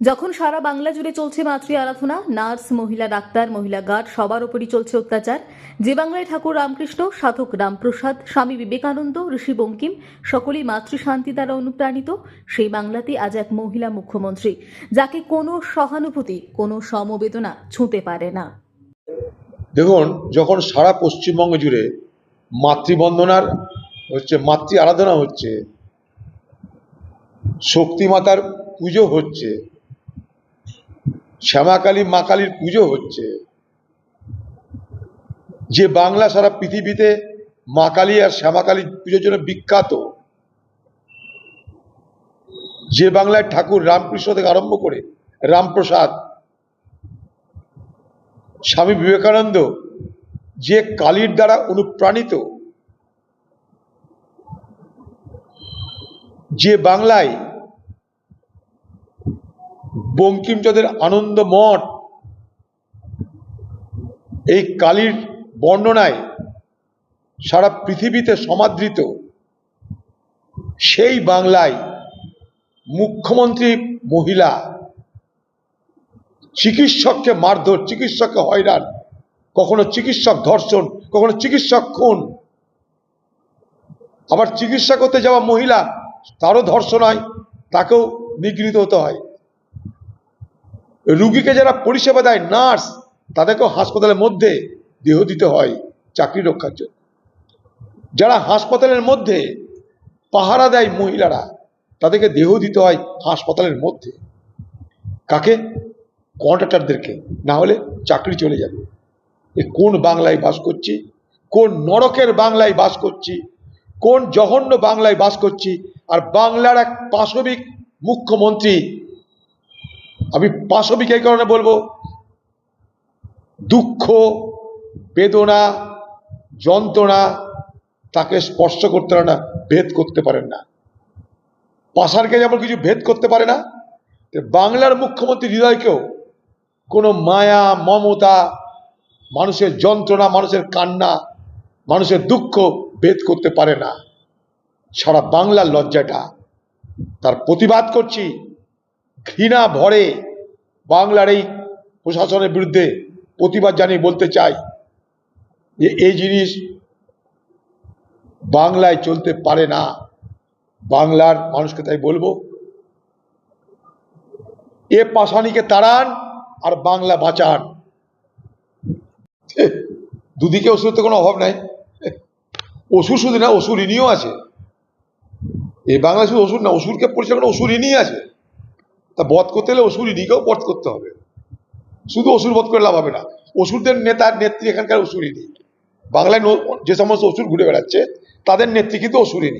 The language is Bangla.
যখন সারা বাংলা জুড়ে চলছে মাতৃ আরাধনা, নার্স, মহিলা ডাক্তার, মহিলা গার্ড, সবার উপরই চলছে অত্যাচার। যে বাংলায় ঠাকুর রামকৃষ্ণ, সাধক রামপ্রসাদ, স্বামী বিবেকানন্দ, ঋষি বঙ্কিম, সকলেই মাতৃশান্তি দ্বারা অনুপ্রাণিত, সেই বাংলাতে আজ এক মহিলা মুখ্যমন্ত্রী, যাকে কোনো সহানুভূতি, কোনো সমবেদনা ছুঁতে পারে না। দেখুন, যখন সারা পশ্চিমবঙ্গ জুড়ে মাতৃবন্দনার হচ্ছে, মাতৃ আরাধনা হচ্ছে, শক্তিমাতার পুজো হচ্ছে শ্যামাকালী, মা কালীর পুজো হচ্ছে। যে বাংলা সারা পৃথিবীতে মা কালী আর শ্যামাকালী পুজোর জন্য বিখ্যাত, যে বাংলায় ঠাকুর রামকৃষ্ণ থেকে আরম্ভ করে রামপ্রসাদ, স্বামী বিবেকানন্দ, যে কালীর দ্বারা অনুপ্রাণিত, যে বাংলায় বঙ্কিমচন্দ্রের আনন্দ মঠ। এই কালীর বর্ণনায় সারা পৃথিবীতে সমাদৃত। সেই বাংলায় মুখ্যমন্ত্রী মহিলা চিকিৎসককে মারধর, চিকিৎসককে হয়রান, কখনো চিকিৎসক ধর্ষণ, কখনো চিকিৎসক খুন। আবার চিকিৎসা করতে যাওয়া মহিলা তারও ধর্ষণ হয়, তাকেও নিগৃহীত হতে হয়। রুগীকে যারা পরিষেবা দেয়, নার্স, তাদেরকেও হাসপাতালের মধ্যে দেহ দিতে হয় চাকরি রক্ষার জন্য। যারা হাসপাতালের মধ্যে পাহারা দেয় মহিলারা, তাদেরকে দেহ দিতে হয় হাসপাতালের মধ্যে। কাকে? কন্ট্রাক্টরদেরকে। না হলে চাকরি চলে যাবে। এ কোন বাংলায় বাস করছি? কোন নরকের বাংলায় বাস করছি? কোন জঘন্য বাংলায় বাস করছি? আর বাংলার এক পাশবিক মুখ্যমন্ত্রী আমি পাশবিক কারণে বলব, দুঃখ, বেদনা, যন্ত্রণা তাকে স্পর্শ করতে পারে না, ভেদ করতে পারেন না। পাশারকে যেমন কিছু ভেদ করতে পারে না বাংলার মুখ্যমন্ত্রী হৃদয়কেও কোনো মায়া, মমতা, মানুষের যন্ত্রণা, মানুষের কান্না, মানুষের দুঃখ ভেদ করতে পারে না। সারা বাংলার লজ্জাটা। তার প্রতিবাদ করছি। ঘৃণা ভরে বাংলার এই প্রশাসনের বিরুদ্ধে প্রতিবাদ জানিয়ে বলতে চাই যে এই জিনিস বাংলায় চলতে পারে না। বাংলার মানুষকে তাই বলব, এ পাশানিকে তাড়ান আর বাংলা বাঁচান। দুদিকে ওষুধ তো কোনো অভাব নাই। ওষুধ শুধু না, ওষুধ ঋণীও আছে। এই বাংলা শুধু ওষুধ না, ওষুধকে পরিচালনা ওষুধ ঋণই আছে। তা বধ করতে হলে অসুর ইডিকেও বধ করতে হবে। শুধু অসুর বধ করে লাভ হবে না। অসুরদের নেতার নেত্রী এখানকার ওষুধই বাংলায় যে সমস্ত অসুর ঘুরে বেড়াচ্ছে, তাদের নেত্রী কিন্তু ওষুধই